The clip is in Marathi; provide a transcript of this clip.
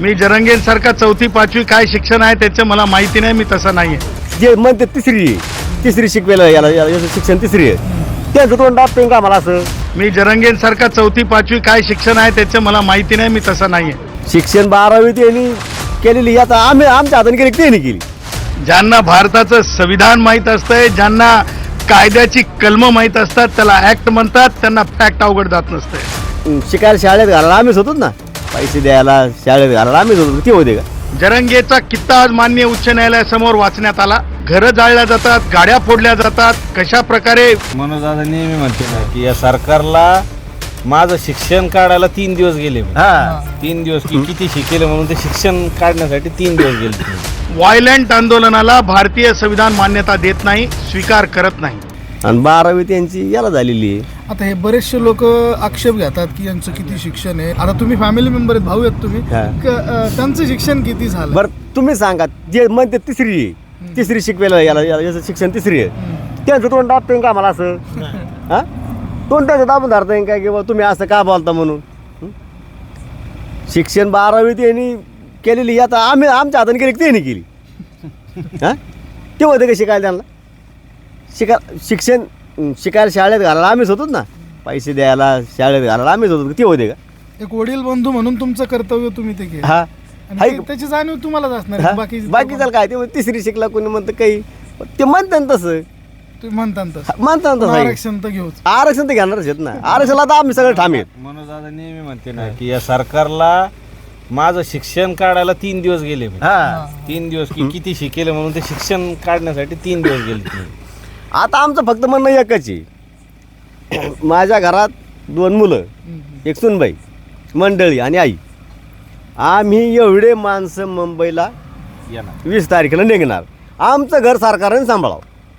मी जरंगेंसारखा चौथी पाचवी काय शिक्षण आहे त्याचं मला माहिती नाही मी तसं नाही आहे जे म्हणते तिसरी. तिसरी शिकवेलं याला याला- याचं शिक्षण तिसरी आहे. त्यांचं तोंड दाबते का मला असं? मी जरंगेंसारखा चौथी पाचवी काय शिक्षण आहे त्याचं मला माहिती नाही मी तसं नाही आहे शिक्षण बारावी त्यांनी केलेली याचा आम्ही आमच्या हाताने केली त्यांनी केली. ज्यांना भारताचं संविधान माहीत असतंय ज्यांना कायद्याची कलम माहीत असतात त्याला ऍक्ट म्हणतात त्यांना फॅक्ट अवघड जात नसते अं, शिकायला शाळेत घालायला आम्हीच होतोच ना. पैसे द्यायला शाळेत घालायला आम्हीच होतो ते होते का? जरंगेचा कित्ता आज मान्य उच्च न्यायालयासमोर वाचण्यात आला. घरं जाळल्या जातात गाड्या फोडल्या जातात. कशा प्रकारे मनोज दादा नेहमी म्हणते ना की या सरकारला माझं शिक्षण काढायला तीन दिवस गेले. हा. तीन दिवस की किती शिकेले म्हणून ते शिक्षण काढण्यासाठी तीन दिवस गेले. व्हायलंट आंदोलनाला भारतीय संविधान मान्यता देत नाही स्वीकार करत नाही. आणि बारावी त्यांची याला झालेली आहे. आता हे बरेचसे लोक आक्षेप घेतात की यांचं किती शिक्षण आहे. आता तुम्ही फॅमिली मेंबर आहेत भाऊ आहेत तुम्ही. हा. क- अं, त्यांचं शिक्षण किती झालं? बरं तुम्ही सांगा जे म्हणते तिसरी आहे. तिसरी शिकवेलं याला याला- याचं शिक्षण तिसरी आहे. त्यांचं तोंड दाबते का मला असं? हा? तोंड त्याचं दाबून धरता काय किंवा तुम्ही असं का बोलता म्हणून? हं? शिक्षण बारावी त्यांनी केलेली आता आम्ही आमच्या हाताने केली की त्यांनी केली. हा? ते होते का शिकायला त्यांना शिका शिक्षण अं, शिकायला शाळेत घालायला आम्हीच होतोच ना. पैसे द्यायला शाळेत घालायला आम्हीच होतो. ते होते का? एक वडील बंधू म्हणून तुमचं कर्तव्य तुम्ही ते केलं. हा. आणि हाय ते- त्याची जाणीव तुम्हालाच असणार हा? आहे. बाकी बाकीचं काय? ते म्हणते तिसरी शिकला कोणी म्हणतं काही. ते म्हणतात ना तसं. तुम्ही म्हणता ना तसं. म्हणतात ना तसं. आहे. आरक्षण तर घेऊच. आरक्षण तर घेणारच आहेत ना. आरक्षणाला आता आम्ही सगळं ठाम आहेत. मनोज दादा नेहमी म्हणते ना की या सरकारला माझं शिक्षण काढायला तीन दिवस गेले म्हणे. हा. तीन दिवस की किती शिकेले म्हणून ते शिक्षण काढण्यासाठी तीन दिवस गेले. तुम्ही. आता आमचं फक्त म्हणणं एकच आहे. माझ्या घरात दोन मुलं एक सुनबाई मंडळी आणि आई. आम्ही एवढे माणसं मुंबईला वीस तारखेला निघणार. आमचं घर सरकारने सांभाळावं.